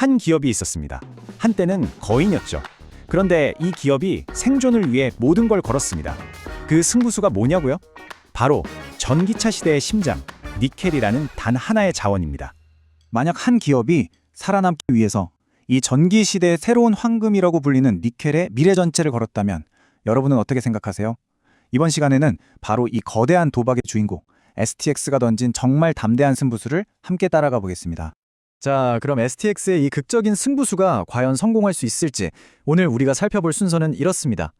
한 기업이 있었습니다. 한때는 거인이었죠. 그런데 이 기업이 생존을 위해 모든 걸 걸었습니다. 그 승부수가 뭐냐고요? 바로 전기차 시대의 심장, 니켈이라는 단 하나의 자원입니다. 만약 한 기업이 살아남기 위해서 이 전기 시대의 새로운 황금이라고 불리는 니켈의 미래 전체를 걸었다면 여러분은 어떻게 생각하세요? 이번 시간에는 바로 이 거대한 도박의 주인공 STX가 던진 정말 담대한 승부수를 함께 따라가 보겠습니다. 자, 그럼 STX의 이 극적인 승부수가 과연 성공할 수 있을지 오늘 우리가 살펴볼 순서는 이렇습니다.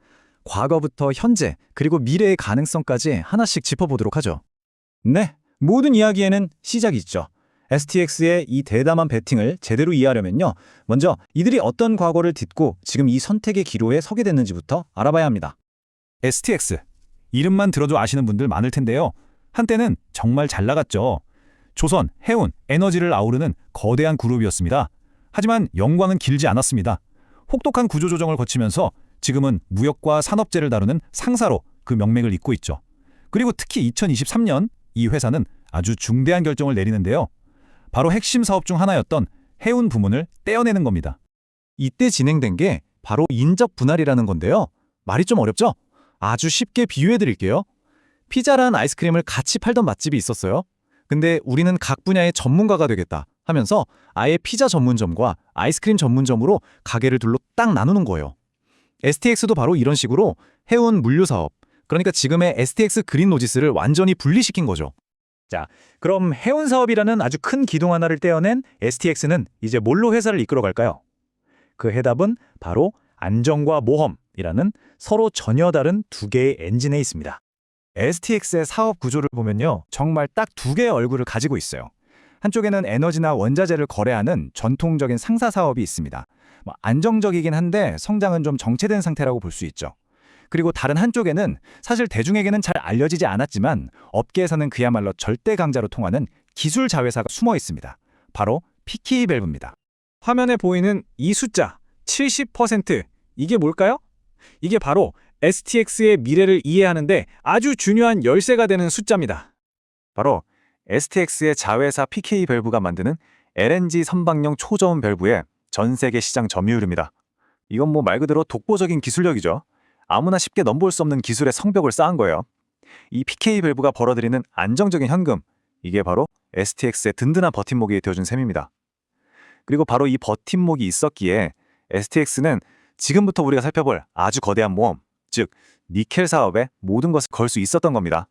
과거부터 현재 그리고 미래의 가능성까지 하나씩 짚어보도록 하죠. 네, 모든 이야기에는 시작이 있죠. STX의 이 대담한 배팅을 제대로 이해하려면요. 먼저 이들이 어떤 과거를 딛고 지금 이 선택의 기로에 서게 됐는지부터 알아봐야 합니다. STX. 이름만 들어도 아시는 분들 많을 텐데요. 한때는 정말 잘 나갔죠. 조선, 해운, 에너지를 아우르는 거대한 그룹이었습니다. 하지만 영광은 길지 않았습니다. 혹독한 구조조정을 거치면서 지금은 무역과 산업재를 다루는 상사로 그 명맥을 잇고 있죠. 그리고 특히 2023년 이 회사는 아주 중대한 결정을 내리는데요. 바로 핵심 사업 중 하나였던 해운 부문을 떼어내는 겁니다. 이때 진행된 게 바로 인적 분할이라는 건데요. 말이 좀 어렵죠? 아주 쉽게 비유해 드릴게요. 피자랑 아이스크림을 같이 팔던 맛집이 있었어요. 근데 우리는 각 분야의 전문가가 되겠다 하면서 아예 피자 전문점과 아이스크림 전문점으로 가게를 둘로 딱 나누는 거예요. STX도 바로 이런 식으로 해운 물류 사업, 그러니까 지금의 STX 그린 로지스를 완전히 분리시킨 거죠. 자, 그럼 해운 사업이라는 아주 큰 기둥 하나를 떼어낸 STX는 이제 뭘로 회사를 이끌어 갈까요? 그 해답은 바로 안정과 모험이라는 서로 전혀 다른 두 개의 엔진에 있습니다. STX의 사업 구조를 보면요. 정말 딱 두 개의 얼굴을 가지고 있어요. 한쪽에는 에너지나 원자재를 거래하는 전통적인 상사 사업이 있습니다. 뭐 안정적이긴 한데 성장은 좀 정체된 상태라고 볼 수 있죠. 그리고 다른 한쪽에는 사실 대중에게는 잘 알려지지 않았지만 업계에서는 그야말로 절대 강자로 통하는 기술 자회사가 숨어 있습니다. 바로 PK 밸브입니다. 화면에 보이는 이 숫자 70% 이게 뭘까요? 이게 바로 STX의 미래를 이해하는데 아주 중요한 열쇠가 되는 숫자입니다. 바로 STX의 자회사 PK 밸브가 만드는 LNG 선박용 초저온 밸브의 전 세계 시장 점유율입니다. 이건 뭐 말 그대로 독보적인 기술력이죠. 아무나 쉽게 넘볼 수 없는 기술의 성벽을 쌓은 거예요. 이 PK 밸브가 벌어들이는 안정적인 현금, 이게 바로 STX의 든든한 버팀목이 되어준 셈입니다. 그리고 바로 이 버팀목이 있었기에 STX는 지금부터 우리가 살펴볼 아주 거대한 모험, 즉 니켈 사업에 모든 것을 걸 수 있었던 겁니다.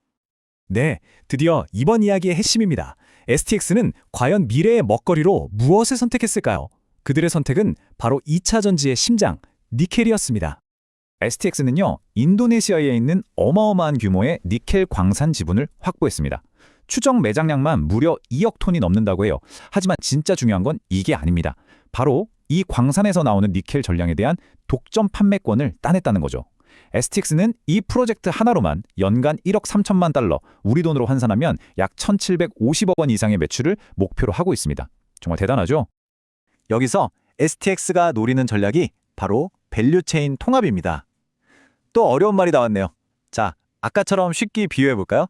네, 드디어 이번 이야기의 핵심입니다. STX는 과연 미래의 먹거리로 무엇을 선택했을까요? 그들의 선택은 바로 2차 전지의 심장, 니켈이었습니다. STX는요, 인도네시아에 있는 어마어마한 규모의 니켈 광산 지분을 확보했습니다. 추정 매장량만 무려 2억 톤이 넘는다고 해요. 하지만 진짜 중요한 건 이게 아닙니다. 바로 이 광산에서 나오는 니켈 전량에 대한 독점 판매권을 따냈다는 거죠. STX는 이 프로젝트 하나로만 연간 1억 3천만 달러, 우리 돈으로 환산하면 약 1,750억 원 이상의 매출을 목표로 하고 있습니다. 정말 대단하죠? 여기서 STX가 노리는 전략이 바로 밸류체인 통합입니다. 또 어려운 말이 나왔네요. 자, 아까처럼 쉽게 비유해 볼까요?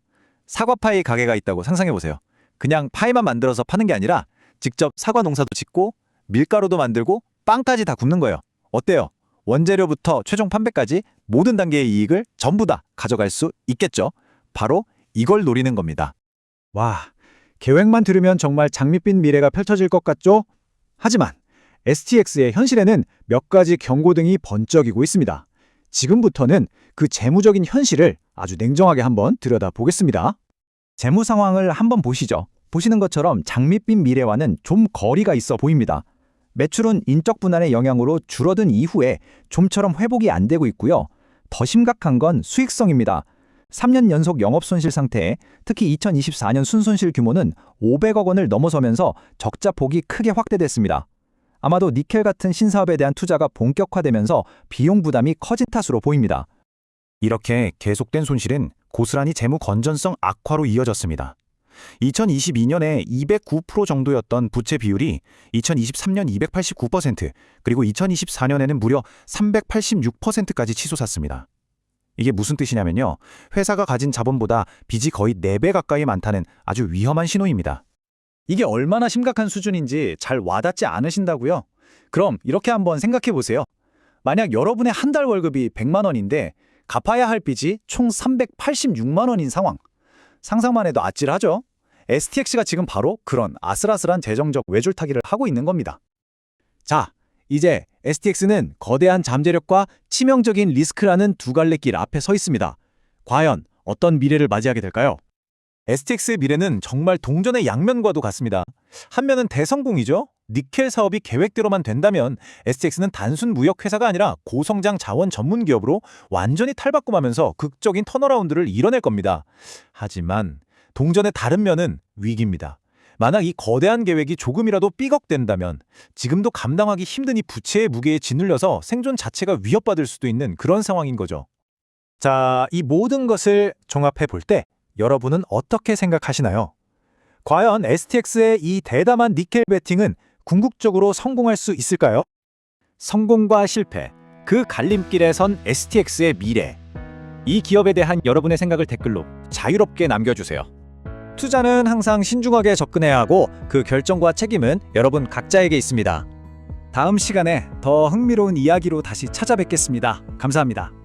사과파이 가게가 있다고 상상해 보세요. 그냥 파이만 만들어서 파는 게 아니라 직접 사과 농사도 짓고 밀가루도 만들고 빵까지 다 굽는 거예요. 어때요? 원재료부터 최종 판매까지 모든 단계의 이익을 전부 다 가져갈 수 있겠죠. 바로 이걸 노리는 겁니다. 와, 계획만 들으면 정말 장밋빛 미래가 펼쳐질 것 같죠? 하지만 STX의 현실에는 몇 가지 경고등이 번쩍이고 있습니다. 지금부터는 그 재무적인 현실을 아주 냉정하게 한번 들여다보겠습니다. 재무 상황을 한번 보시죠. 보시는 것처럼 장밋빛 미래와는 좀 거리가 있어 보입니다. 매출은 인적 분할의 영향으로 줄어든 이후에 좀처럼 회복이 안 되고 있고요. 더 심각한 건 수익성입니다. 3년 연속 영업 손실 상태에 특히 2024년 순손실 규모는 500억 원을 넘어서면서 적자 폭이 크게 확대됐습니다. 아마도 니켈 같은 신사업에 대한 투자가 본격화되면서 비용 부담이 커진 탓으로 보입니다. 이렇게 계속된 손실은 고스란히 재무 건전성 악화로 이어졌습니다. 2022년에 209% 정도였던 부채 비율이 2023년 289% 그리고 2024년에는 무려 386%까지 치솟았습니다. 이게 무슨 뜻이냐면요. 회사가 가진 자본보다 빚이 거의 4배 가까이 많다는 아주 위험한 신호입니다. 이게 얼마나 심각한 수준인지 잘 와닿지 않으신다고요? 그럼 이렇게 한번 생각해 보세요. 만약 여러분의 한 달 월급이 100만 원인데 갚아야 할 빚이 총 386만 원인 상황. 상상만 해도 아찔하죠? STX가 지금 바로 그런 아슬아슬한 재정적 외줄타기를 하고 있는 겁니다. 자, 이제 STX는 거대한 잠재력과 치명적인 리스크라는 두 갈래 길 앞에 서 있습니다. 과연 어떤 미래를 맞이하게 될까요? STX의 미래는 정말 동전의 양면과도 같습니다. 한 면은 대성공이죠. 니켈 사업이 계획대로만 된다면 STX는 단순 무역 회사가 아니라 고성장 자원 전문 기업으로 완전히 탈바꿈하면서 극적인 턴어라운드를 이뤄낼 겁니다. 하지만 동전의 다른 면은 위기입니다. 만약 이 거대한 계획이 조금이라도 삐걱된다면 지금도 감당하기 힘든 이 부채의 무게에 짓눌려서 생존 자체가 위협받을 수도 있는 그런 상황인 거죠. 자, 이 모든 것을 종합해 볼 때 여러분은 어떻게 생각하시나요? 과연 STX의 이 대담한 니켈 베팅은 궁극적으로 성공할 수 있을까요? 성공과 실패, 그 갈림길에 선 STX의 미래. 이 기업에 대한 여러분의 생각을 댓글로 자유롭게 남겨주세요. 투자는 항상 신중하게 접근해야 하고 그 결정과 책임은 여러분 각자에게 있습니다. 다음 시간에 더 흥미로운 이야기로 다시 찾아뵙겠습니다. 감사합니다.